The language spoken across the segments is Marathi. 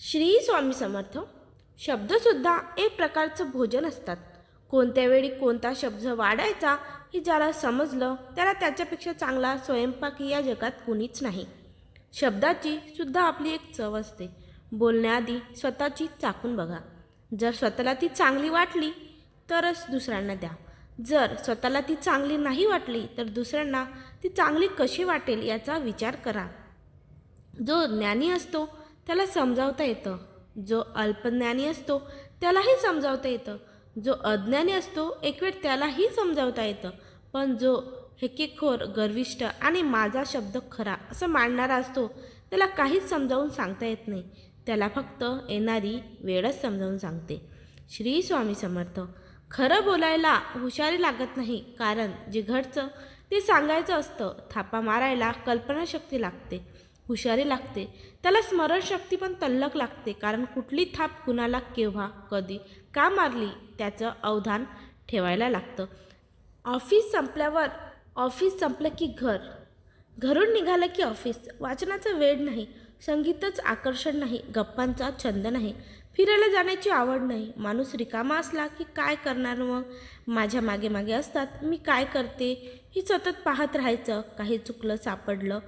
श्री स्वामी समर्थ शब्दसुद्धा एक प्रकारचं भोजन असतात. कोणत्या वेळी कोणता शब्द वाढायचा हे ज्याला समजलं त्याला त्याच्यापेक्षा चांगला स्वयंपाकी या जगात कोणीच नाही. शब्दाची सुद्धा आपली एक चव असते. बोलण्याआधी स्वतःची चाकून बघा. जर स्वतःला ती चांगली वाटली तरच दुसऱ्यांना द्या. जर स्वतःला ती चांगली नाही वाटली तर दुसऱ्यांना ती चांगली कशी वाटेल याचा विचार करा. जो ज्ञानी असतो त्याला समजावता येतं. जो अल्पज्ञानी असतो त्यालाही समजावता येतं. जो अज्ञानी असतो एक वेळ त्यालाही समजावता येतं. पण जो हेकेखोर गर्विष्ट आणि माझा शब्द खरा असं मांडणारा असतो त्याला काहीच समजावून सांगता येत नाही. त्याला फक्त येणारी वेळच समजावून सांगते. श्री स्वामी समर्थ. खरं बोलायला हुशारी लागत नाही कारण जे घडचं ते सांगायचं असतं. थापा मारायला कल्पनाशक्ती लागते. हुशारी लागते. त्याला स्मरणशक्ती पण तल्लक लागते. कारण कुठली थाप कुणाला केव्हा कधी का मारली त्याचं अवधान ठेवायला लागतं. ऑफिस संपल्यावर ऑफिस संपलं की घर. घरून निघालं की ऑफिस. वाचनाचा वेळ नाही. संगीतच आकर्षण नाही. गप्पांचा छंद नाही. फिरायला जाण्याची आवड नाही. माणूस रिकामा असला की काय करणार मग? माझ्या मागे मागे असतात. मी काय करते? ही सतत पाहत राहायचं. काही चुकलं सापडलं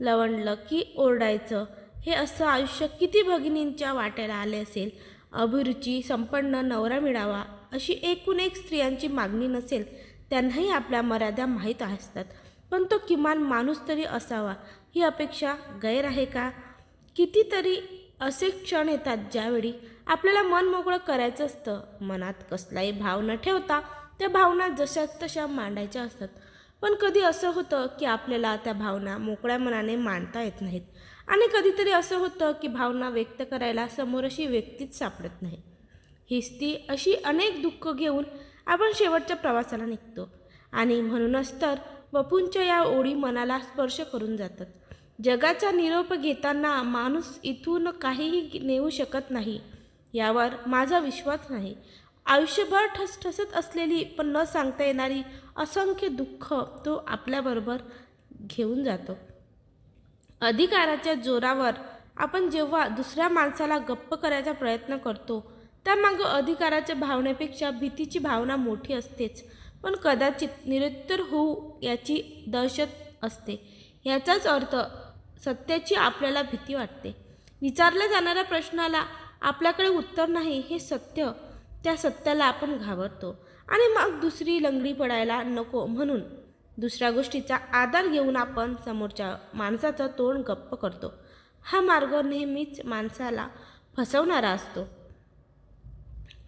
लवणलं की ओरडायचं. हे असं आयुष्य किती भगिनींच्या वाट्याला आले असेल? अभिरुची संपन्न नवरा मिळावा अशी एकूण एक स्त्रियांची मागणी नसेल त्यांनाही आपल्या मर्यादा माहीत असतात. पण तो किमान माणूस तरी असावा ही अपेक्षा गैर आहे का? कितीतरी असे क्षण येतात ज्यावेळी आपल्याला मन मोकळं करायचं असतं मनात कसलाही भाव न ठेवता त्या भावना जशाच तशा मांडायच्या असतात. पण कधी असं होतं की आपल्याला त्या भावना मोकळ्या मनाने मांडता येत नाहीत. आणि कधीतरी असं होतं की भावना व्यक्त करायला समोर अशी व्यक्तीच सापडत नाही. हीच ती अशी अनेक दुःख घेऊन आपण शेवटच्या प्रवासाला निघतो. आणि म्हणूनच तर वपूंच्या या ओळी मनाला स्पर्श करून जातात. जगाचा निरोप घेताना माणूस इथून काहीही नेऊ शकत नाही यावर माझा विश्वास नाही. आयुष्यभर ठसठसत असलेली पण न सांगता येणारी असंख्य दुःख तो आपल्याबरोबर घेऊन जातो. अधिकाराच्या जोरावर आपण जेव्हा दुसऱ्या माणसाला गप्प करायचा प्रयत्न करतो त्यामागं अधिकाराच्या भावनेपेक्षा भीतीची भावना मोठी असतेच. पण कदाचित निरुत्तर होऊ याची दहशत असते. याचाच अर्थ सत्याची आपल्याला भीती वाटते. विचारल्या जाणाऱ्या प्रश्नाला आपल्याकडे उत्तर नाही हे सत्य. त्या सत्याला आपण घाबरतो. आणि मग दुसरी लंगडी पडायला नको म्हणून दुसऱ्या गोष्टीचा आधार घेऊन आपण समोरच्या माणसाचं तोंड गप्प करतो. हा मार्ग नेहमीच माणसाला फसवणारा असतो.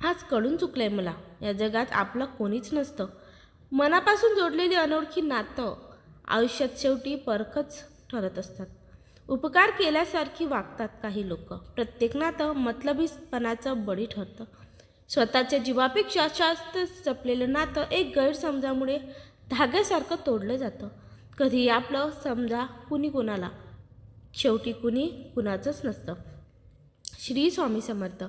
आज कळून चुकलंय मला या जगात आपलं कोणीच नसतं. मनापासून जोडलेली अनोळखी नातं आयुष्यात शेवटी परखच ठरत असतात. उपकार केल्यासारखी वागतात काही लोक. प्रत्येक नातं मतलबीपणाचं बळी ठरतं. स्वतःच्या जीवापेक्षा जास्त जपलेलं नातं एक गैरसमजामुळे धाग्यासारखं तोडलं जातं. कधी आपलं समजा कुणी कुणाला. शेवटी कुणी कुणाचंच नसतं. श्री स्वामी समर्थ.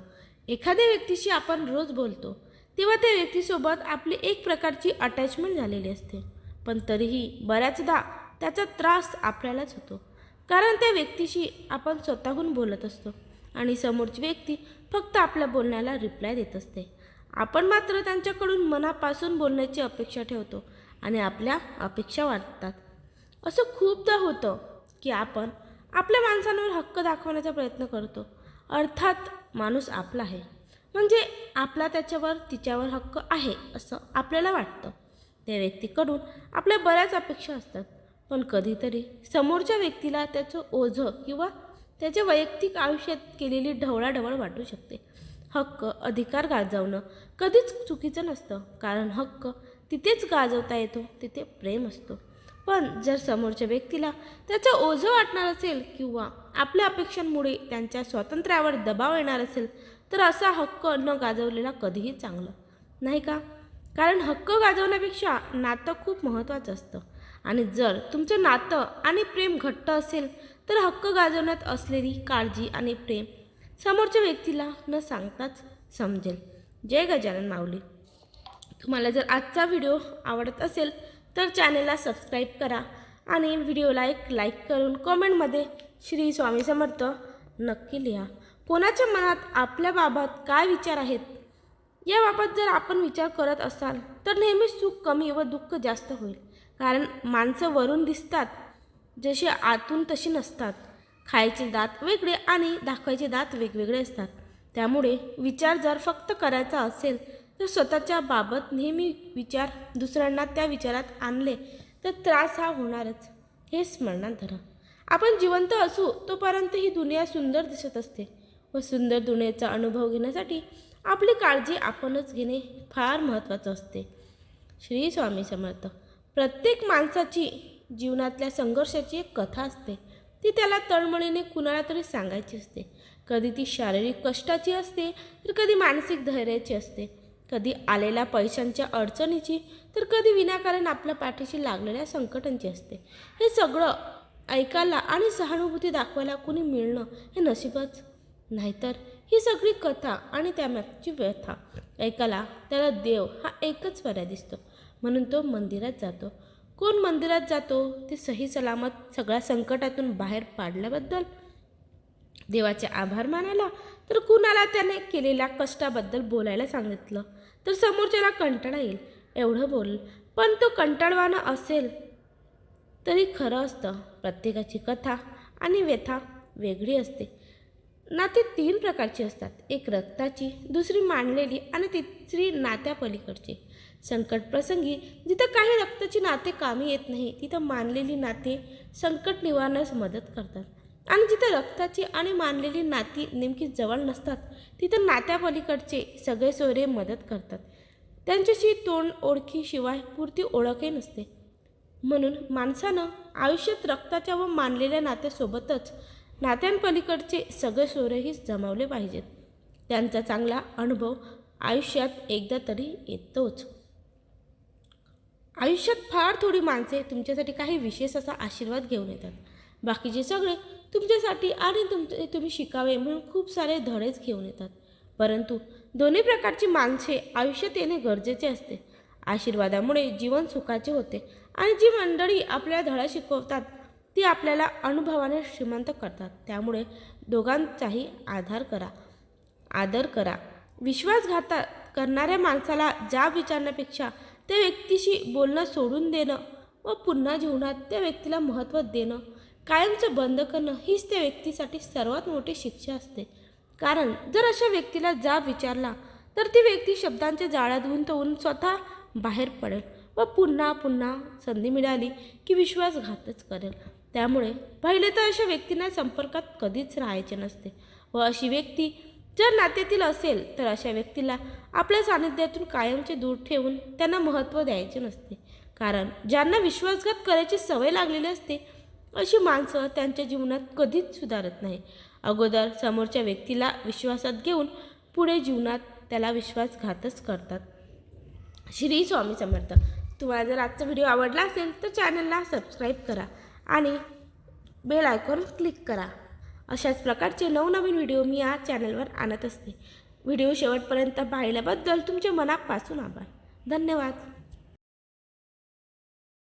एखाद्या व्यक्तीशी आपण रोज बोलतो तेव्हा त्या व्यक्तीसोबत आपली एक प्रकारची अटॅचमेंट झालेली असते. पण तरीही बऱ्याचदा त्याचा त्रास आपल्यालाच होतो. कारण त्या व्यक्तीशी आपण स्वतःहून बोलत असतो. आणि समोरची व्यक्ती फक्त आपल्या बोलण्याला रिप्लाय देत असते. आपण मात्र त्यांच्याकडून मनापासून बोलण्याची अपेक्षा ठेवतो आणि आपल्या अपेक्षा वाढतात. असं खूपदा होतं की आपण आपल्या माणसांवर हक्क दाखवण्याचा प्रयत्न करतो. अर्थात माणूस आपला आहे. म्हणजे आपला त्याच्यावर तिच्यावर हक्क आहे असं आपल्याला वाटतं. त्या व्यक्तीकडून आपल्या बऱ्याच अपेक्षा असतात. पण कधीतरी समोरच्या व्यक्तीला त्याचं ओझं किंवा त्याच्या वैयक्तिक आयुष्यात केलेली ढवळाढवळ वाटू शकते. हक्क अधिकार गाजवणं कधीच चुकीचं नसतं. कारण हक्क तिथेच गाजवता येतो तिथे प्रेम असतो. पण जर समोरच्या व्यक्तीला त्याचं ओझं वाटणार असेल किंवा आपल्या अपेक्षांमुळे त्यांच्या स्वातंत्र्यावर दबाव येणार असेल तर असा हक्क न गाजवलेला कधीही चांगलं. नाही का? कारण हक्क गाजवण्यापेक्षा नातं खूप महत्त्वाचं असतं. आणि जर तुमचं नातं आणि प्रेम घट्ट असेल तर हक्क गाजवण्यात असलेली काळजी आणि प्रेम समोरच्या व्यक्तीला न सांगताच समजेल. जय गजानन माऊली. तुम्हाला जर आजचा व्हिडिओ आवडत असेल तर चॅनलला सबस्क्राईब करा आणि व्हिडिओला एक लाईक करून कमेंटमध्ये श्री स्वामी समर्थ नक्की लिहा. कोणाच्या मनात आपल्याबाबत काय विचार आहेत याबाबत जर आपण विचार करत असाल तर नेहमीच सुख कमी व दुःख जास्त होईल. कारण माणसं वरून दिसतात जशी आतून तशी नसतात. खायचे दात वेगळे आणि दाखवायचे दात वेगवेगळे असतात. त्यामुळे विचार जर फक्त करायचा असेल तर स्वतःच्या बाबत नेहमी विचार दुसऱ्यांना त्या विचारात आणले तर त्रास हा होणारच. हे स्मरणात धरा. आपण जिवंत असू तोपर्यंत ही दुनिया सुंदर दिसत असते व सुंदर दुनियेचा अनुभव घेण्यासाठी आपली काळजी आपणच घेणे फार महत्त्वाचं असते. श्री स्वामी समर्थ. प्रत्येक माणसाची जीवनातल्या संघर्षाची एक कथा असते. ती त्याला तळमळीने कुणाला तरी सांगायची असते. कधी ती शारीरिक कष्टाची असते तर कधी मानसिक धैर्याची असते. कधी आलेल्या पैशांच्या अडचणीची तर कधी विनाकारण आपल्या पाठीशी लागलेल्या संकटांची असते. हे सगळं ऐकायला आणि सहानुभूती दाखवायला कुणी मिळणं हे नशीबच. नाहीतर ही सगळी कथा आणि त्यामागची व्यथा. ऐकायला त्याला देव हा एकच पर्याय दिसतो. म्हणून तो मंदिरात जातो. कोण मंदिरात जातो? ते सही सलामत सगळ्या संकटातून बाहेर पाडल्याबद्दल. देवाचे आभार मानायला तर कुणाला त्याने केलेल्या कष्टाबद्दल बोलायला सांगितलं? तर समोरच्याला कंटाळा येईल. एवढं बोल. पण तो कंटाळवाणा असेल तरी खरं असतं. प्रत्येकाची कथा आणि व्यथा वेगळी असते. नाते तीन प्रकारची असतात. एक रक्ताची दुसरी मांडलेली आणि तिसरी नात्या पलीकडची संकट प्रसंगी जिथं काही रक्ताची नाते कामी येत नाही तिथं मानलेली नाते संकट निवारण्यास मदत करतात. आणि जिथं रक्ताची आणि मानलेली नाती नेमकी जवळ नसतात तिथं नात्यापलीकडचे सगळे सोयरे मदत करतात. त्यांच्याशी तोंड ओळखीशिवाय पुरती ओळखही नसते. म्हणून माणसानं आयुष्यात रक्ताच्या व मानलेल्या नात्यासोबतच नात्यांपलीकडचे सगळे सोयरेही जमावले पाहिजेत. त्यांचा चांगला अनुभव आयुष्यात एकदा तरी येतोच. आयुष्यात फार थोडी माणसे तुमच्यासाठी काही विशेष असा आशीर्वाद घेऊन येतात. बाकीचे सगळे तुमच्यासाठी आणि तुमचे तुम्ही शिकावे म्हणून खूप सारे धडेच घेऊन येतात. परंतु दोन्ही प्रकारची माणसे आयुष्यात येणे गरजेचे असते. आशीर्वादामुळे जीवन सुखाचे होते आणि जी मंडळी आपल्याला धडा शिकवतात ती आपल्याला अनुभवाने श्रीमंत करतात. त्यामुळे दोघांचाही आधार करा आदर करा. विश्वासघाता करणाऱ्या माणसाला जा विचारण्यापेक्षा त्या व्यक्तीशी बोलणं सोडून देणं व पुन्हा जीवनात त्या व्यक्तीला महत्त्व देणं कायमचं बंद करणं हीच त्या व्यक्तीसाठी सर्वात मोठी शिक्षा असते. कारण जर अशा व्यक्तीला जा विचारला तर ती व्यक्ती शब्दांच्या जाळ्यात गुंतवून स्वतः बाहेर पडेल व पुन्हा पुन्हा संधी मिळाली की विश्वासघातच करेल. त्यामुळे पहिले तर अशा व्यक्तींना संपर्कात कधीच राहायचे नसते व अशी व्यक्ती जर नात्यातील असेल तर अशा व्यक्तीला आपल्या सानिध्यातून कायमचे दूर ठेवून त्यांना महत्त्व द्यायचे नसते. कारण ज्यांना विश्वासघात करायची सवय लागलेली असते अशी माणसं त्यांच्या जीवनात कधीच सुधारत नाही. अगोदर समोरच्या व्यक्तीला विश्वासात घेऊन पुढे जीवनात त्याला विश्वासघातच करतात. श्री स्वामी समर्थ. तुम्हाला जर आजचा व्हिडिओ आवडला असेल तर चॅनलला सबस्क्राईब करा. आणि बेल आयकॉन क्लिक करा. अशाच प्रकारचे नवनवीन व्हिडिओ मी या चॅनलवर आणत असते. व्हिडिओ शेवटपर्यंत पाहिल्याबद्दल तुमच्या मनापासून आभार. धन्यवाद.